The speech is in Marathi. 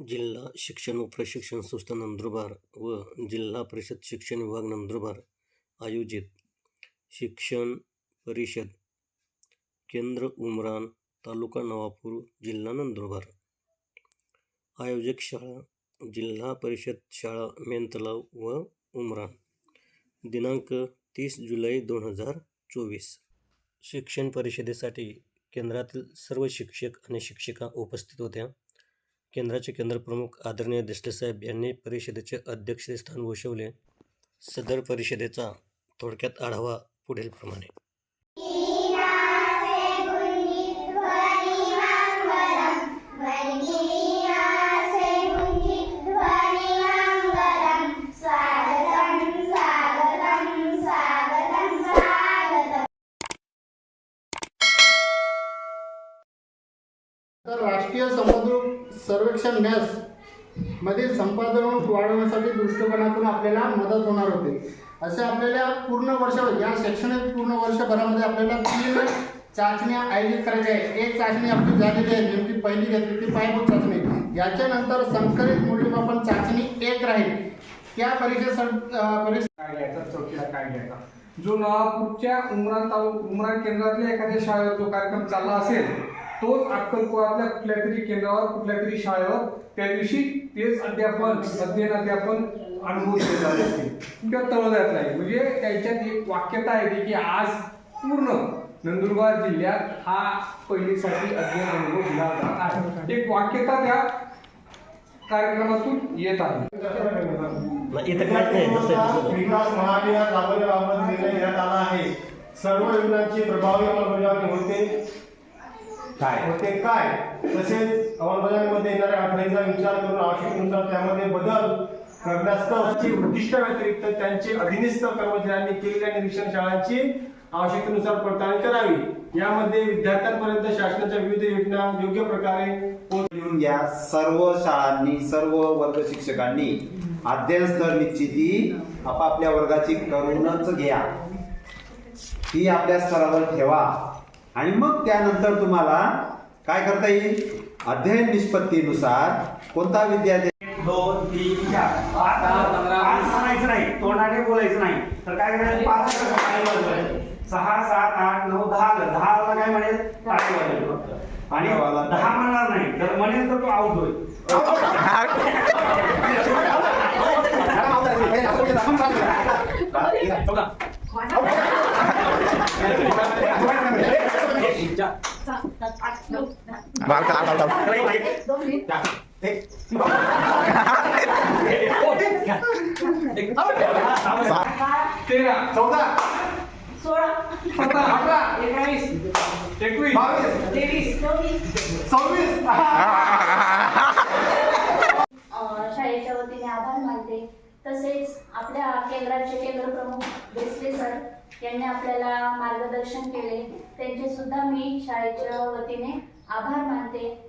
जिल्हा शिक्षण व प्रशिक्षण संस्था नंदुरबार व जिल्हा परिषद शिक्षण विभाग नंदुरबार आयोजित शिक्षण परिषद केंद्र उमरान तालुका नवापूर जिल्हा नंदुरबार. आयोजक शाळा जिल्हा परिषद शाळा मेंतलाव व उमरान. दिनांक तीस जुलै दोन हजार चोवीस. शिक्षण परिषदेसाठी केंद्रातील सर्व शिक्षक आणि शिक्षिका उपस्थित होत्या. केंद्राचे केंद्रप्रमुख आदरणीय देसलेसाहेब यांनी परिषदेचे अध्यक्षस्थान भूषवले. सदर परिषदेचा थोडक्यात आढावा पुढीलप्रमाणे राष्ट्रीय समुद्र सर्वेक्षण नॅस मधील संपादन वाढवण्यासाठी दृष्टिकोनातून आपल्याला मदत होणार होते. असे आपल्याला पूर्ण वर्ष या शैक्षणिक पूर्ण वर्षभरामध्ये आपल्याला तीन चाचण्या आयोजित करायच्या आहेत. एक चाचणी आपली झालेली आहे नेमकी पहिली घेतली ती पायाभूत चाचणी. याच्यानंतर संकलित मूल्यमापन चाचणी एक राहील. त्या परीक्षेसाठी परीक्षा काय घ्यायचा? चौथीला काय घ्यायचा? जो नवापूरच्या उमरान तालुक उमरान केंद्रातल्या एखाद्या शाळेवर जो कार्यक्रम चालला असेल तोच अक्कलकुळातल्या कुठल्या तरी केंद्रावर कुठल्या तरी शाळेवर त्या दिवशी तेच अध्यापन अध्ययन अध्यापन अनुभव दिले जात असतील किंवा तळोदयात नाही. म्हणजे त्याच्यात एक वाक्यता आहे की आज पूर्ण नंदुरबार जिल्ह्यात हा पहिलीसाठी अध्ययन अनुभव दिला जात आहे. एक वाक्यता त्या कार्यक्रमातून येत आहे. इथं काय नाही जसं विकास महाविहार राबवण्याबाबत निर्णय घेण्यात आला आहे. सर्व योजनांची प्रभावी अंमलबजावणी होते. काय? होते काय? तसेच अंमलबजावणीमध्ये येणाऱ्या अडथळ्यांचा विचार करून आवश्यकतेनुसार त्यामध्ये बदल करण्याची उद्दिष्ट व्यतिरिक्त त्यांचे अधीनस्थ कर्मचाऱ्यांनी केलेल्या निरीक्षण शाळांची आवश्यकतेनुसार पडताळणी करावी. यामध्ये विद्यार्थ्यांपर्यंत शासनाच्या विविध योजना योग्य प्रकारे लिहून घ्या. सर्व शाळांनी सर्व वर्ग शिक्षकांनी अध्ययन स्तर निश्चिती आपापल्या वर्गाची करूनच घ्या. ती आपल्या स्तरावर ठेवा. आणि मग त्यानंतर तुम्हाला काय करता येईल? अध्ययन निष्पत्तीनुसार कोणता विद्यार्थी दोन तीन चार पाच म्हणायचं नाही. तोंडाने बोलायचं नाही. तर काय करायचं? पाच. सहा सात आठ नऊ दहा आलं. दहा आला काय म्हणेल. आणि दहा म्हणणार नाही. तर म्हणेल तर तो आउट होईल. तेरा चौदा सतरा अठरा एकोणीस एकवीस बावीस सव्वीस शाळेच्या वतीने आभार मानते. तसेच आपल्या केंद्राचे केंद्र प्रमुख देसले सर यांनी आपल्याला मार्गदर्शन केले. त्यांचे सुद्धा मी शाळेच्या वतीने आभार मानते.